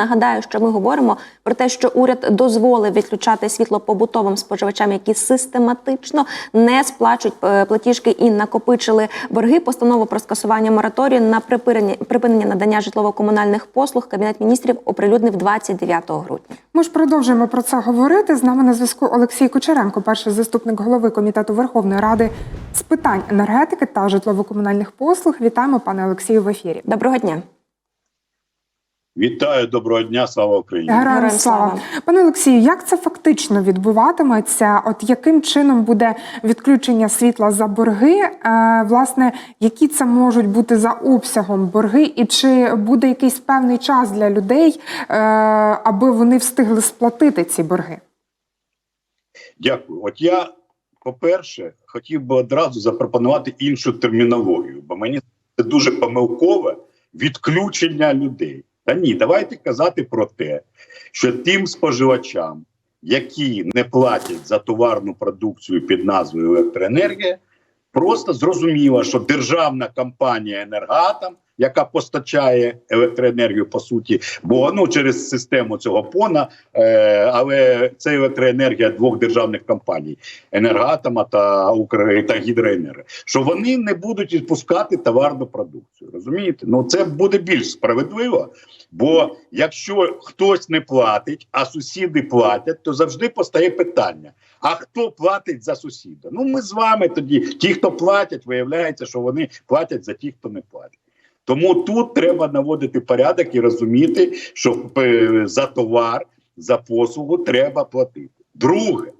Нагадаю, що ми говоримо про те, що уряд дозволив відключати світло побутовим споживачам, які систематично не сплачують е, платіжки і накопичили борги. Постанову про скасування мораторію на припинення припинення надання житлово-комунальних послуг Кабінет міністрів оприлюднив 29 грудня. Ми ж продовжуємо про це говорити. З нами на зв'язку Олексій Кучеренко, перший заступник голови комітету Верховної Ради з питань енергетики та житлово-комунальних послуг. Вітаємо, пане Олексію, в ефірі. Доброго дня. Вітаю, доброго дня, слава Україні. Героям слава. Пане Олексію, як це фактично відбуватиметься? От яким чином буде відключення світла за борги? Е, власне, які це можуть бути за обсягом борги, і чи буде якийсь певний час для людей, е, аби вони встигли сплатити ці борги? Дякую. От я, по-перше, хотів би одразу запропонувати іншу термінологію, бо мені це дуже помилкове відключення людей. Та ні, давайте казати про те, що тим споживачам, які не платять за товарну продукцію під назвою електроенергія, просто зрозуміло, що державна компанія Енергатом, яка постачає електроенергію по суті, бо ну через систему цього пона, е, але це електроенергія двох державних компаній Енергатома та Укр та Гідроенерго, що вони не будуть відпускати товарну продукцію. Розумієте? Ну це буде більш справедливо. Бо якщо хтось не платить, а сусіди платять, то завжди постає питання: а хто платить за сусіда? Ну ми з вами тоді, ті, хто платять, виявляється, що вони платять за ті, хто не платить. Тому тут треба наводити порядок і розуміти, що е, за товар, за послугу треба платити. Друге,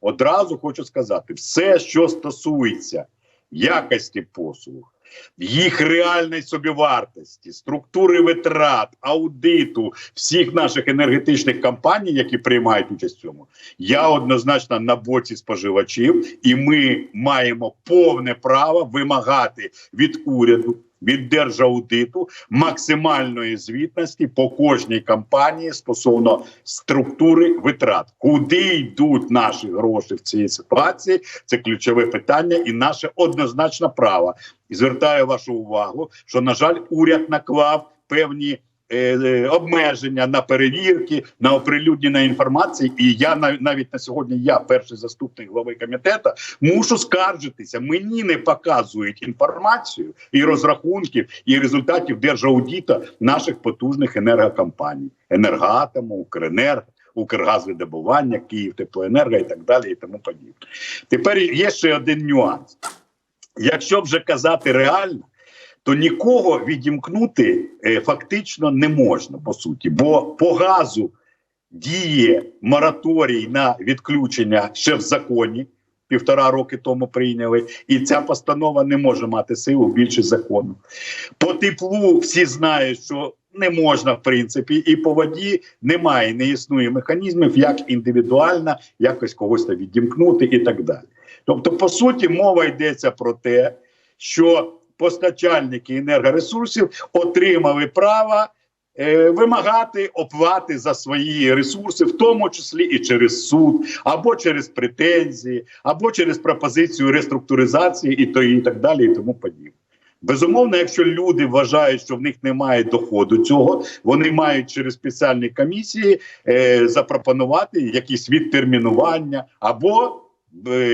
одразу хочу сказати: все, що стосується якості послуг, їх реальної собівартості, структури витрат, аудиту всіх наших енергетичних компаній, які приймають участь в цьому, я однозначно на боці споживачів, і ми маємо повне право вимагати від уряду. Від держаудиту максимальної звітності по кожній компанії стосовно структури витрат, куди йдуть наші гроші в цій ситуації. Це ключове питання, і наше однозначне право. І звертаю вашу увагу, що на жаль, уряд наклав певні. Е, е, Обмеження на перевірки, на оприлюднення інформації, і я нав- навіть на сьогодні, я перший заступник глави комітету, мушу скаржитися. Мені не показують інформацію і розрахунків, і результатів держаудіта наших потужних енергокомпаній: енергоатому, Укренерго, Укргазвидобування, Київтеплоенерго і так далі, і тому подібне. Тепер є ще один нюанс. Якщо вже казати реально, то нікого відімкнути е, фактично не можна по суті, бо по газу діє мораторій на відключення ще в законі. Півтора роки тому прийняли, і ця постанова не може мати силу більше закону. По теплу всі знають, що не можна, в принципі, і по воді немає, не існує механізмів, як індивідуально якось когось відімкнути і так далі. Тобто, по суті, мова йдеться про те, що постачальники енергоресурсів отримали право е, вимагати оплати за свої ресурси, в тому числі і через суд, або через претензії, або через пропозицію реструктуризації, і то і так далі, і тому подібне. Безумовно, якщо люди вважають, що в них немає доходу цього, вони мають через спеціальні комісії е, запропонувати якісь відтермінування або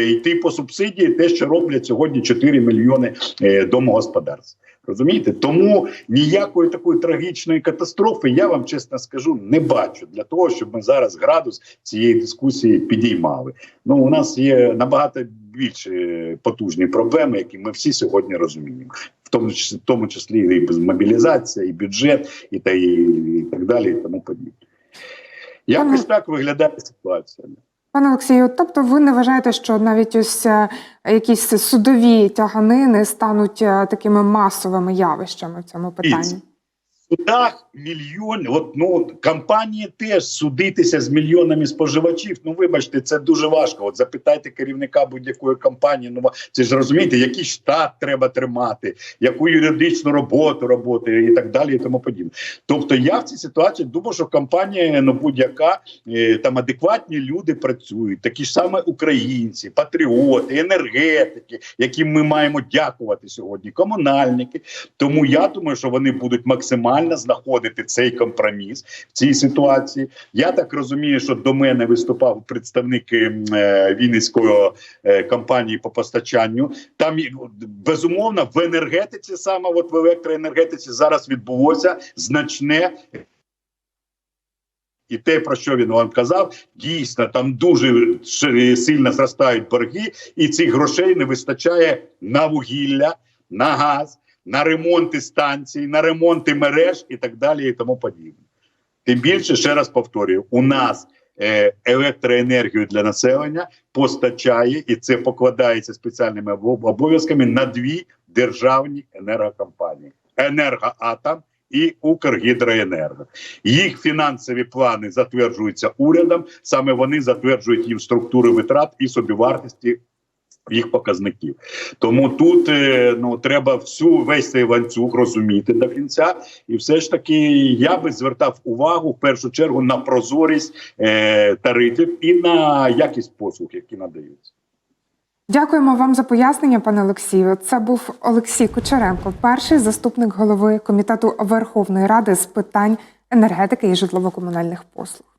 йти по субсидії, те, що роблять сьогодні 4 мільйони е, домогосподарств. Розумієте, тому ніякої такої трагічної катастрофи я вам чесно скажу не бачу для того, щоб ми зараз градус цієї дискусії підіймали. Ну у нас є набагато більш е, потужні проблеми, які ми всі сьогодні розуміємо, в тому числі, в тому числі і мобілізація, і бюджет, і та і, і так далі, і тому подібне. Якось так виглядає ситуація. Пане Олексію, тобто ви не вважаєте, що навіть ось е, якісь судові тяганини стануть е, такими масовими явищами в цьому питанні? Судах мільйон, от ну компанії теж судитися з мільйонами споживачів. Ну вибачте, це дуже важко. От запитайте керівника будь-якої компанії. Ну це ж розумієте, який штат треба тримати, яку юридичну роботу роботи і так далі, і тому подібне. Тобто, я в цій ситуації думаю, що компанія ну будь-яка е, там адекватні люди працюють, такі ж саме українці, патріоти, енергетики, яким ми маємо дякувати сьогодні, комунальники. Тому я думаю, що вони будуть максимально максимально знаходити цей компроміс в цій ситуації. Я так розумію, що до мене виступав представник е, Вінницької е, компанії по постачанню. Там безумовно в енергетиці, саме от в електроенергетиці, зараз відбулося значне. І те, про що він вам казав, дійсно там дуже сильно зростають борги, і цих грошей не вистачає на вугілля, на газ, на ремонти станцій, на ремонти мереж і так далі, і тому подібне. Тим більше, ще раз повторюю, у нас е, електроенергію для населення постачає, і це покладається спеціальними обов'язками на дві державні енергокомпанії: енергоатом і Укргідроенерго. Їх фінансові плани затверджуються урядом. Саме вони затверджують їм структури витрат і собівартості їх показників. Тому тут е, ну треба всю весь цей ланцюг розуміти до кінця, і все ж таки я би звертав увагу в першу чергу на прозорість е, тарифів і на якість послуг, які надаються. Дякуємо вам за пояснення, пане Олексію. Це був Олексій Кучеренко, перший заступник голови комітету Верховної Ради з питань енергетики і житлово-комунальних послуг.